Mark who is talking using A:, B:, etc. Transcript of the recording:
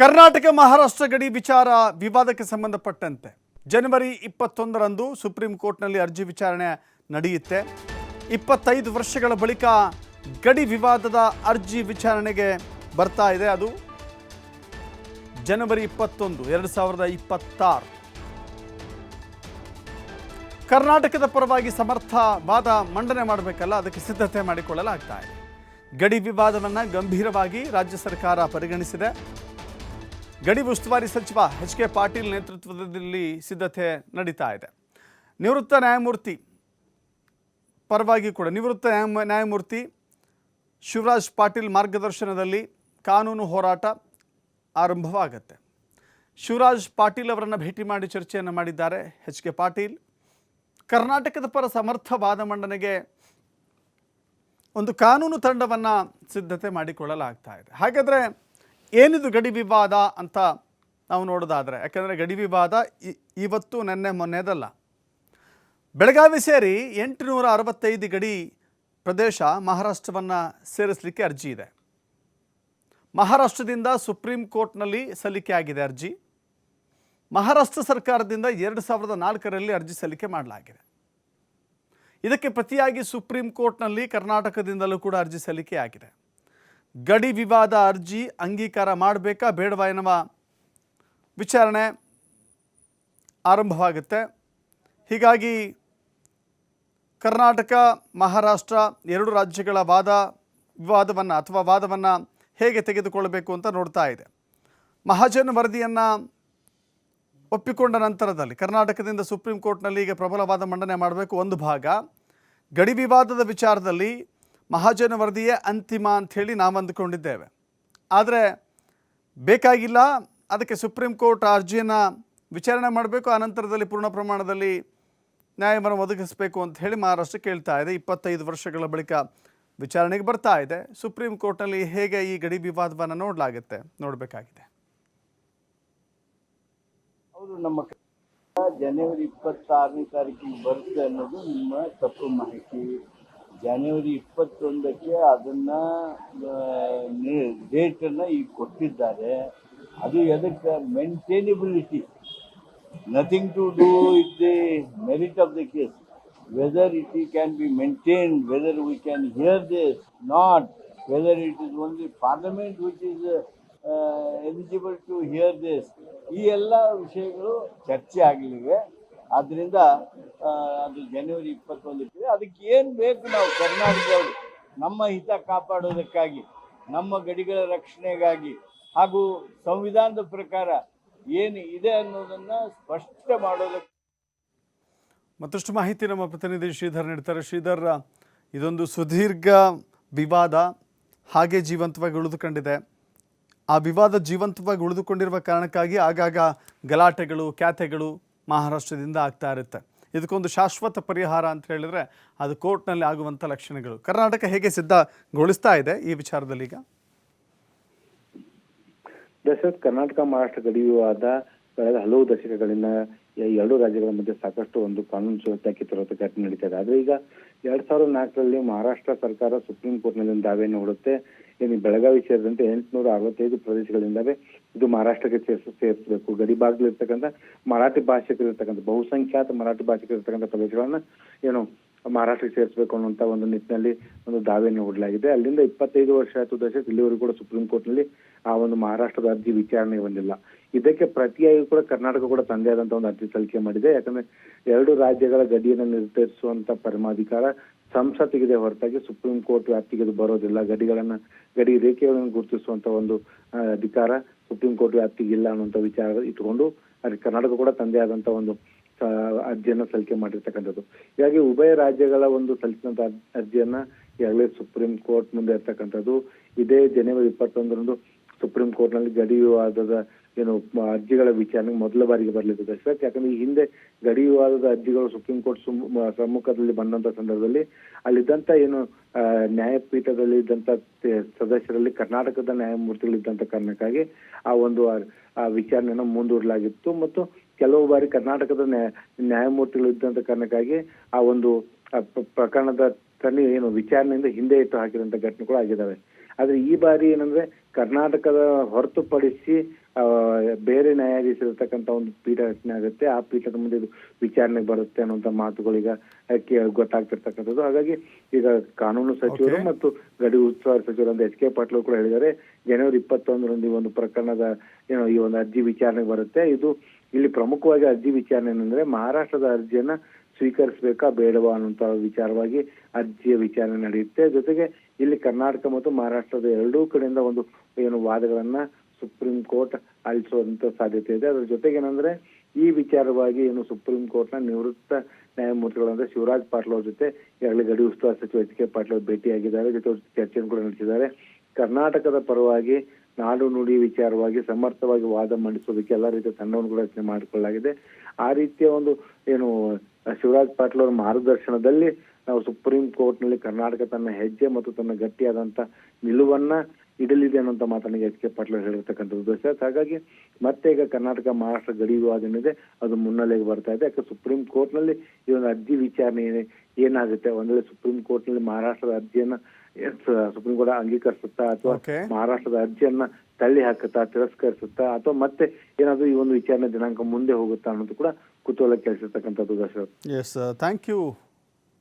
A: ಕರ್ನಾಟಕ ಮಹಾರಾಷ್ಟ್ರ ಗಡಿ ವಿಚಾರ ವಿವಾದಕ್ಕೆ ಸಂಬಂಧಪಟ್ಟಂತೆ ಜನವರಿ ಇಪ್ಪತ್ತೊಂದರಂದು ಸುಪ್ರೀಂ ಕೋರ್ಟ್ನಲ್ಲಿ ಅರ್ಜಿ ವಿಚಾರಣೆ ನಡೆಯುತ್ತೆ. ಇಪ್ಪತ್ತೈದು ವರ್ಷಗಳ ಬಳಿಕ ಗಡಿ ವಿವಾದದ ಅರ್ಜಿ ವಿಚಾರಣೆಗೆ ಬರ್ತಾ ಇದೆ. ಅದು ಜನವರಿ ಇಪ್ಪತ್ತೊಂದು, ಎರಡು ಸಾವಿರದ ಇಪ್ಪತ್ತಾರು. ಕರ್ನಾಟಕದ ಪರವಾಗಿ ಸಮರ್ಥ ವಾದ ಮಂಡನೆ ಮಾಡಬೇಕಲ್ಲ, ಅದಕ್ಕೆ ಸಿದ್ಧತೆ ಮಾಡಿಕೊಳ್ಳಲಾಗ್ತಾ ಇದೆ. ಗಡಿ ವಿವಾದವನ್ನು ಗಂಭೀರವಾಗಿ ರಾಜ್ಯ ಸರ್ಕಾರ ಪರಿಗಣಿಸಿದೆ. ಗಡಿ ಉಸ್ತುವಾರಿ ಸಚಿವ ಎಚ್ ಕೆ ಪಾಟೀಲ್ ನೇತೃತ್ವದಲ್ಲಿ ಸಿದ್ಧತೆ ನಡೀತಾ ಇದೆ. ನಿವೃತ್ತ ನ್ಯಾಯಮೂರ್ತಿ ಪರವಾಗಿ ಕೂಡ ನಿವೃತ್ತ ನ್ಯಾಯ ನ್ಯಾಯಮೂರ್ತಿ ಶಿವರಾಜ್ ಪಾಟೀಲ್ ಮಾರ್ಗದರ್ಶನದಲ್ಲಿ ಕಾನೂನು ಹೋರಾಟ ಆರಂಭವಾಗುತ್ತೆ. ಶಿವರಾಜ್ ಪಾಟೀಲ್ ಅವರನ್ನು ಭೇಟಿ ಮಾಡಿ ಚರ್ಚೆಯನ್ನು ಮಾಡಿದ್ದಾರೆ ಎಚ್ ಕೆ ಪಾಟೀಲ್. ಕರ್ನಾಟಕದ ಪರ ಸಮರ್ಥ ವಾದ ಮಂಡನೆಗೆ ಒಂದು ಕಾನೂನು ತಂಡವನ್ನು ಸಿದ್ಧತೆ ಮಾಡಿಕೊಳ್ಳಲಾಗ್ತಾ ಇದೆ. ಹಾಗಾದರೆ ಏನಿದು ಗಡಿ ವಿವಾದ ಅಂತ ನಾವು ನೋಡೋದಾದರೆ, ಯಾಕೆಂದರೆ ಗಡಿ ವಿವಾದ ಇವತ್ತು ನೆನ್ನೆ ಮೊನ್ನೆದಲ್ಲ. ಬೆಳಗಾವಿ ಸೇರಿ ಎಂಟುನೂರ ಅರವತ್ತೈದು ಗಡಿ ಪ್ರದೇಶ ಮಹಾರಾಷ್ಟ್ರವನ್ನು ಸೇರಿಸಲಿಕ್ಕೆ ಅರ್ಜಿ ಇದೆ. ಮಹಾರಾಷ್ಟ್ರದಿಂದ ಸುಪ್ರೀಂ ಕೋರ್ಟ್ನಲ್ಲಿ ಸಲ್ಲಿಕೆ ಆಗಿದೆ ಅರ್ಜಿ. ಮಹಾರಾಷ್ಟ್ರ ಸರ್ಕಾರದಿಂದ ಎರಡು ಸಾವಿರದ ನಾಲ್ಕರಲ್ಲಿ ಅರ್ಜಿ ಸಲ್ಲಿಕೆ ಮಾಡಲಾಗಿದೆ. ಇದಕ್ಕೆ ಪ್ರತಿಯಾಗಿ ಸುಪ್ರೀಂ ಕೋರ್ಟ್ನಲ್ಲಿ ಕರ್ನಾಟಕದಿಂದಲೂ ಕೂಡ ಅರ್ಜಿ ಸಲ್ಲಿಕೆ ಆಗಿದೆ. ಗಡಿ ವಿವಾದ ಅರ್ಜಿ ಅಂಗೀಕಾರ ಮಾಡಬೇಕಾ ಬೇಡವಾ ಎನ್ನುವ ವಿಚಾರಣೆ ಆರಂಭವಾಗುತ್ತೆ. ಹೀಗಾಗಿ ಕರ್ನಾಟಕ, ಮಹಾರಾಷ್ಟ್ರ ಎರಡು ರಾಜ್ಯಗಳ ವಾದ, ವಿವಾದವನ್ನು ಅಥವಾ ವಾದವನ್ನು ಹೇಗೆ ತೆಗೆದುಕೊಳ್ಳಬೇಕು ಅಂತ ನೋಡ್ತಾ ಇದೆ. ಮಹಾಜನ್ ವರದಿಯನ್ನು ಒಪ್ಪಿಕೊಂಡ ನಂತರದಲ್ಲಿ, ಕರ್ನಾಟಕದಿಂದ ಸುಪ್ರೀಂ ಕೋರ್ಟ್ನಲ್ಲಿ ಈಗ ಪ್ರಬಲವಾದ ಮಂಡನೆ ಮಾಡಬೇಕು ಒಂದು ಭಾಗ. ಗಡಿ ವಿವಾದದ ವಿಚಾರದಲ್ಲಿ ಮಹಾಜನ ವರದಿಯೇ ಅಂತಿಮ ಅಂಥೇಳಿ ನಾವು ಅಂದುಕೊಂಡಿದ್ದೇವೆ ಆದರೆ ಬೇಕಾಗಿಲ್ಲ, ಅದಕ್ಕೆ ಸುಪ್ರೀಂ ಕೋರ್ಟ್ ಅರ್ಜಿಯನ್ನು ವಿಚಾರಣೆ ಮಾಡಬೇಕು ಅನಂತರದಲ್ಲಿ ನಂತರದಲ್ಲಿ ಪೂರ್ಣ ಪ್ರಮಾಣದಲ್ಲಿ ನ್ಯಾಯವನ್ನು ಒದಗಿಸಬೇಕು ಅಂತ ಹೇಳಿ ಮಹಾರಾಷ್ಟ್ರ ಕೇಳ್ತಾ ಇದೆ. ಇಪ್ಪತ್ತೈದು ವರ್ಷಗಳ ಬಳಿಕ ವಿಚಾರಣೆಗೆ ಬರ್ತಾ ಇದೆ. ಸುಪ್ರೀಂ ಕೋರ್ಟ್ನಲ್ಲಿ ಹೇಗೆ ಈ ಗಡಿ ವಿವಾದವನ್ನು ನೋಡಲಾಗುತ್ತೆ ನೋಡಬೇಕಾಗಿದೆ.
B: ಹೌದು, ನಮ್ಮ ಜನವರಿ ಇಪ್ಪತ್ತಾರನೇ ತಾರೀಕಿಗೆ ಬರುತ್ತೆ ಅನ್ನೋದು ನಿಮ್ಮ ತಪ್ಪು ಮಾಹಿತಿ. ಜನವರಿ ಇಪ್ಪತ್ತೊಂದಕ್ಕೆ ಅದನ್ನ ಡೇಟನ್ನು ಈಗ ಕೊಟ್ಟಿದ್ದಾರೆ. ಅದು ಎದಕ್ಕೆ? Maintainability nothing to do it the merit of the case whether it can be maintain whether we can hear this not whether it is only parliament which is eligible to hear this ಈ ಎಲ್ಲ ವಿಷಯಗಳು ಚರ್ಚೆ ಆಗಲಿವೆ. ಆದ್ದರಿಂದ ಆ, ಅದು ಜನವರಿ ಇಪ್ಪತ್ತೊಂದಕ್ಕೆ ಅದಕ್ಕೆ ಏನು ಬೇಕು ನಾವು ಕರ್ನಾಟಕದವರು ನಮ್ಮ ಹಿತ ಕಾಪಾಡೋದಕ್ಕಾಗಿ ನಮ್ಮ ಗಡಿಗಳ ರಕ್ಷಣೆಗಾಗಿ ಹಾಗೂ ಸಂವಿಧಾನದ ಪ್ರಕಾರ ಏನು ಇದೆ ಅನ್ನೋದನ್ನು ಸ್ಪಷ್ಟ ಮಾಡೋದಕ್ಕೆ
A: ಮತ್ತಷ್ಟು ಮಾಹಿತಿ ನಮ್ಮ ಪ್ರತಿನಿಧಿ ಶ್ರೀಧರ್ ನೀಡ್ತಾರೆ. ಶ್ರೀಧರ್ ಇದೊಂದು ಸುದೀರ್ಘ ವಿವಾದ ಹಾಗೆ ಜೀವಂತವಾಗಿ ಉಳಿದುಕೊಂಡಿದೆ. ಆ ವಿವಾದ ಜೀವಂತವಾಗಿ ಉಳಿದುಕೊಂಡಿರುವ ಕಾರಣಕ್ಕಾಗಿ ಆಗಾಗ ಗಲಾಟೆಗಳು ಕ್ಯಾತೆಗಳು ಮಹಾರಾಷ್ಟ್ರದಿಂದ ಆಗ್ತಾ ಇರುತ್ತೆ. ಇದಕ್ಕೊಂದು ಶಾಶ್ವತ ಪರಿಹಾರ ಅಂತ ಹೇಳಿದ್ರೆ ಅದು ಕೋರ್ಟ್ನಲ್ಲಿ ಆಗುವಂಥ ಲಕ್ಷಣಗಳು. ಕರ್ನಾಟಕ ಹೇಗೆ ಸಿದ್ಧಗೊಳಿಸ್ತಾ ಇದೆ ಈ ವಿಚಾರದಲ್ಲಿ ಈಗ?
C: ದಶರಥ್ ಕರ್ನಾಟಕ ಮಹಾರಾಷ್ಟ್ರ ಗಡಿ ವಿವಾದ ಕಳೆದ ಹಲವು ದಶಕಗಳಿಂದ ಎರಡು ರಾಜ್ಯಗಳ ಮಧ್ಯೆ ಸಾಕಷ್ಟು ಒಂದು ಕಾನೂನು ಸುವ್ಯವಸ್ಥೆ ಘಟನೆ ನಡೀತಾ ಇದೆ ಆದ್ರೆ ಈಗ ಎರಡ್ ಸಾವಿರದ ನಾಲ್ಕರಲ್ಲಿ ಮಹಾರಾಷ್ಟ್ರ ಸರ್ಕಾರ ಸುಪ್ರೀಂ ಕೋರ್ಟ್ನಲ್ಲಿ ಒಂದು ದಾವೆಯನ್ನು ಹೂಡುತ್ತೆ ಏನು ಬೆಳಗಾವಿ ಸೇರಿದಂತೆ ಎಂಟುನೂರ ಅರವತ್ತೈದು ಪ್ರದೇಶಗಳಿಂದಾವೆ ಇದು ಮಹಾರಾಷ್ಟ್ರಕ್ಕೆ ಸೇರಿಸ, ಸೇರಿಸಬೇಕು. ಗಡಿ ಭಾಗದಲ್ಲಿರ್ತಕ್ಕಂಥ ಮರಾಠಿ ಭಾಷಿಕರಿರ್ತಕ್ಕಂಥ, ಬಹುಸಂಖ್ಯಾತ ಮರಾಠಿ ಭಾಷಿಕರಿರ್ತಕ್ಕಂಥ ಪ್ರದೇಶಗಳನ್ನ ಏನು ಮಹಾರಾಷ್ಟ್ರಕ್ಕೆ ಸೇರಿಸಬೇಕು ಅನ್ನುವಂತ ಒಂದು ನಿಟ್ಟಿನಲ್ಲಿ ಒಂದು ದಾವೆಯನ್ನು ಹೂಡಲಾಗಿದೆ. ಅಲ್ಲಿಂದ ಇಪ್ಪತ್ತೈದು ವರ್ಷ ಆಯ್ತು ದಶಕ, ಇಲ್ಲಿವರೆಗೂ ಕೂಡ ಸುಪ್ರೀಂ ಕೋರ್ಟ್ನಲ್ಲಿ ಆ ಒಂದು ಮಹಾರಾಷ್ಟ್ರದ ಅರ್ಜಿ ವಿಚಾರಣೆ ಬಂದಿಲ್ಲ. ಇದಕ್ಕೆ ಪ್ರತಿಯಾಗಿ ಕೂಡ ಕರ್ನಾಟಕ ಕೂಡ ತಂದೆ ಆದಂತ ಒಂದು ಅರ್ಜಿ ಸಲ್ಲಿಕೆ ಮಾಡಿದೆ. ಯಾಕಂದ್ರೆ ಎರಡು ರಾಜ್ಯಗಳ ಗಡಿಯನ್ನು ನಿರ್ಧರಿಸುವಂತ ಪರಮಾಧಿಕಾರ ಸಂಸತ್ತಿಗಿದೆ ಹೊರತಾಗಿ ಸುಪ್ರೀಂ ಕೋರ್ಟ್ ವ್ಯಾಪ್ತಿಗೆ ಬರೋದಿಲ್ಲ. ಗಡಿಗಳನ್ನ, ಗಡಿ ರೇಖೆಗಳನ್ನು ಗುರುತಿಸುವಂತ ಒಂದು ಅಧಿಕಾರ ಸುಪ್ರೀಂ ಕೋರ್ಟ್ ವ್ಯಾಪ್ತಿಗೆ ಇಲ್ಲ ಅನ್ನುವಂತ ವಿಚಾರ ಇಟ್ಕೊಂಡು ಅದಕ್ಕೆ ಕರ್ನಾಟಕ ಕೂಡ ತಂದೆ ಆದಂತ ಒಂದು ಅರ್ಜಿಯನ್ನು ಸಲ್ಲಿಕೆ ಮಾಡಿರ್ತಕ್ಕಂಥದ್ದು. ಹೀಗಾಗಿ ಉಭಯ ರಾಜ್ಯಗಳ ಒಂದು ಸಲ್ಲಿಸಿದಂತ ಅರ್- ಅರ್ಜಿಯನ್ನ ಈಗಾಗಲೇ ಸುಪ್ರೀಂ ಕೋರ್ಟ್ ಮುಂದೆ ಇರ್ತಕ್ಕಂಥದ್ದು. ಇದೇ ಜನವರಿ ಇಪ್ಪತ್ತೊಂದರಂದು ಸುಪ್ರೀಂ ಕೋರ್ಟ್ನಲ್ಲಿ ಗಡಿ ವಿವಾದದ ಏನು ಅರ್ಜಿಗಳ ವಿಚಾರಣೆ ಮೊದಲ ಬಾರಿಗೆ ಬರಲಿದೆ. ದಶರಥ್ ಯಾಕಂದ್ರೆ ಈ ಹಿಂದೆ ಗಡಿ ವಿವಾದದ ಅರ್ಜಿಗಳು ಸುಪ್ರೀಂ ಕೋರ್ಟ್ ಸುಮ್- ಸಮ್ಮುಖದಲ್ಲಿ ಬಂದಂತ ಸಂದರ್ಭದಲ್ಲಿ ಅಲ್ಲಿದ್ದಂತ ಏನು ನ್ಯಾಯಪೀಠದಲ್ಲಿ ಇದ್ದಂತ ಸದಸ್ಯರಲ್ಲಿ ಕರ್ನಾಟಕದ ನ್ಯಾಯಮೂರ್ತಿಗಳು ಇದ್ದಂತ ಕಾರಣಕ್ಕಾಗಿ ಆ ಒಂದು, ಆ- ವಿಚಾರಣೆಯನ್ನು ಮುಂದೂಡಲಾಗಿತ್ತು. ಮತ್ತು ಕೆಲವು ಬಾರಿ ಕರ್ನಾಟಕದ ನ್ಯಾಯ ನ್ಯಾಯಮೂರ್ತಿಗಳು ಇದ್ದಂತ ಕಾರಣಕ್ಕಾಗಿ ಆ ಒಂದು ಪ್ರಕರಣದ ತನಿ ಏನು ವಿಚಾರಣೆಯಿಂದ ಹಿಂದೆ ಇಟ್ಟು ಹಾಕಿದಂತ ಘಟನೆಗಳು ಆಗಿದ್ದಾವೆ. ಆದ್ರೆ ಈ ಬಾರಿ ಏನಂದ್ರೆ ಕರ್ನಾಟಕದ ಹೊರತುಪಡಿಸಿ ಆ, ಬೇರೆ ನ್ಯಾಯಾಧೀಶರಿರ್ತಕ್ಕಂಥ ಒಂದು ಪೀಠ ರಚನೆ ಆಗುತ್ತೆ. ಆ ಪೀಠದ ಮುಂದೆ ಇದು ವಿಚಾರಣೆಗೆ ಬರುತ್ತೆ ಅನ್ನುವಂತ ಮಾತುಗಳೀಗ ಗೊತ್ತಾಗ್ತಿರ್ತಕ್ಕಂಥದ್ದು. ಹಾಗಾಗಿ ಈಗ ಕಾನೂನು ಸಚಿವರು ಮತ್ತು ಗಡಿ ಉಸ್ತುವಾರಿ ಅಂತ ಎಚ್ ಕೆ ಪಾಟೀಲ್ ಕೂಡ ಹೇಳಿದ್ದಾರೆ ಜನವರಿ ಇಪ್ಪತ್ತೊಂದರಂದು ಈ ಒಂದು ಪ್ರಕರಣದ ಏನೋ ಈ ಒಂದು ಅರ್ಜಿ ವಿಚಾರಣೆಗೆ ಬರುತ್ತೆ. ಇದು ಇಲ್ಲಿ ಪ್ರಮುಖವಾಗಿ ಅರ್ಜಿ ವಿಚಾರಣೆ ಏನಂದ್ರೆ ಮಹಾರಾಷ್ಟ್ರದ ಅರ್ಜಿಯನ್ನ ಸ್ವೀಕರಿಸಬೇಕಾ ಬೇಡವಾ ಅನ್ನುವಂತ ವಿಚಾರವಾಗಿ ಅರ್ಜಿಯ ವಿಚಾರಣೆ ನಡೆಯುತ್ತೆ. ಜೊತೆಗೆ ಇಲ್ಲಿ ಕರ್ನಾಟಕ ಮತ್ತು ಮಹಾರಾಷ್ಟ್ರದ ಎರಡೂ ಕಡೆಯಿಂದ ಒಂದು ಏನು ವಾದಗಳನ್ನ ಸುಪ್ರೀಂ ಕೋರ್ಟ್ ಆಲಿಸುವಂತ ಸಾಧ್ಯತೆ ಇದೆ. ಅದ್ರ ಜೊತೆಗೆ ಏನಂದ್ರೆ ಈ ವಿಚಾರವಾಗಿ ಏನು ಸುಪ್ರೀಂ ಕೋರ್ಟ್ನ ನಿವೃತ್ತ ನ್ಯಾಯಮೂರ್ತಿಗಳಂದ್ರೆ ಶಿವರಾಜ್ ಪಾಟೀಲ್ ಅವ್ರ ಜೊತೆ ಎರಡು ಗಡಿ ಉಸ್ತುವಾರಿ ಸಚಿವ ಎಚ್ ಕೆ ಪಾಟೀಲ್ ಭೇಟಿಯಾಗಿದ್ದಾರೆ. ಜೊತೆ ಚರ್ಚೆಯನ್ನು ಕೂಡ ನಡೆಸಿದ್ದಾರೆ. ಕರ್ನಾಟಕದ ಪರವಾಗಿ ನಾಡು ನುಡಿ ವಿಚಾರವಾಗಿ ಸಮರ್ಥವಾಗಿ ವಾದ ಮಂಡಿಸೋದಕ್ಕೆ ಎಲ್ಲ ರೀತಿಯ ತಂಡವನ್ನು ಕೂಡ ರಚನೆ ಮಾಡಿಕೊಳ್ಳಲಾಗಿದೆ. ಆ ರೀತಿಯ ಒಂದು ಏನು, ಶಿವರಾಜ್ ಪಾಟೀಲ್ ಅವರ ಮಾರ್ಗದರ್ಶನದಲ್ಲಿ ನಾವು ಸುಪ್ರೀಂ ಕೋರ್ಟ್ನಲ್ಲಿ ಕರ್ನಾಟಕ ತನ್ನ ಹೆಜ್ಜೆ ಮತ್ತು ತನ್ನ ಗಟ್ಟಿಯಾದಂತ ನಿಲುವನ್ನ ಇಡಲಿದೆ ಅನ್ನೋಂಥ ಮಾತನ್ನ ಎಚ್ ಕೆ ಪಾಟೀಲ್ ಹೇಳಿರ್ತಕ್ಕಂಥ ಉದ್ದೇಶ ಹಾಗಾಗಿ ಮತ್ತೆ ಈಗ ಕರ್ನಾಟಕ ಮಹಾರಾಷ್ಟ್ರ ಗಡಿ ವಿವಾದ ಏನಿದೆ ಅದು ಮುನ್ನೆಲೆಗೆ ಬರ್ತಾ ಇದೆ. ಯಾಕೆ ಸುಪ್ರೀಂ ಕೋರ್ಟ್ನಲ್ಲಿ ಈ ಒಂದು ಅರ್ಜಿ ವಿಚಾರಣೆ ಏನಾಗುತ್ತೆ? ಒಂದ್ ವೇಳೆ ಸುಪ್ರೀಂ ಕೋರ್ಟ್ನಲ್ಲಿ ಮಹಾರಾಷ್ಟ್ರದ ಅರ್ಜಿಯನ್ನ ಸುಪ್ರೀಂ ಕೋರ್ಟ್ ಅಂಗೀಕರಿಸುತ್ತಾ ಅಥವಾ. ಮಹಾರಾಷ್ಟ್ರದ ಅರ್ಜಿಯನ್ನ ತಳ್ಳಿ ಹಾಕುತ್ತಾ ತಿರಸ್ಕರಿಸುತ್ತಾ ಅಥವಾ ಮತ್ತೆ ಏನಾದ್ರೂ ಈ ಒಂದು ವಿಚಾರಣೆ ದಿನಾಂಕ ಮುಂದೆ ಹೋಗುತ್ತಾ ಅನ್ನೋದು ಕೂಡ ಕುತೂಹಲ ಕೇಳಿಸಿರ್ತಕ್ಕಂಥದ್ದು ದಶರಥ್
A: ಎಸ್ ಥ್ಯಾಂಕ್ ಯು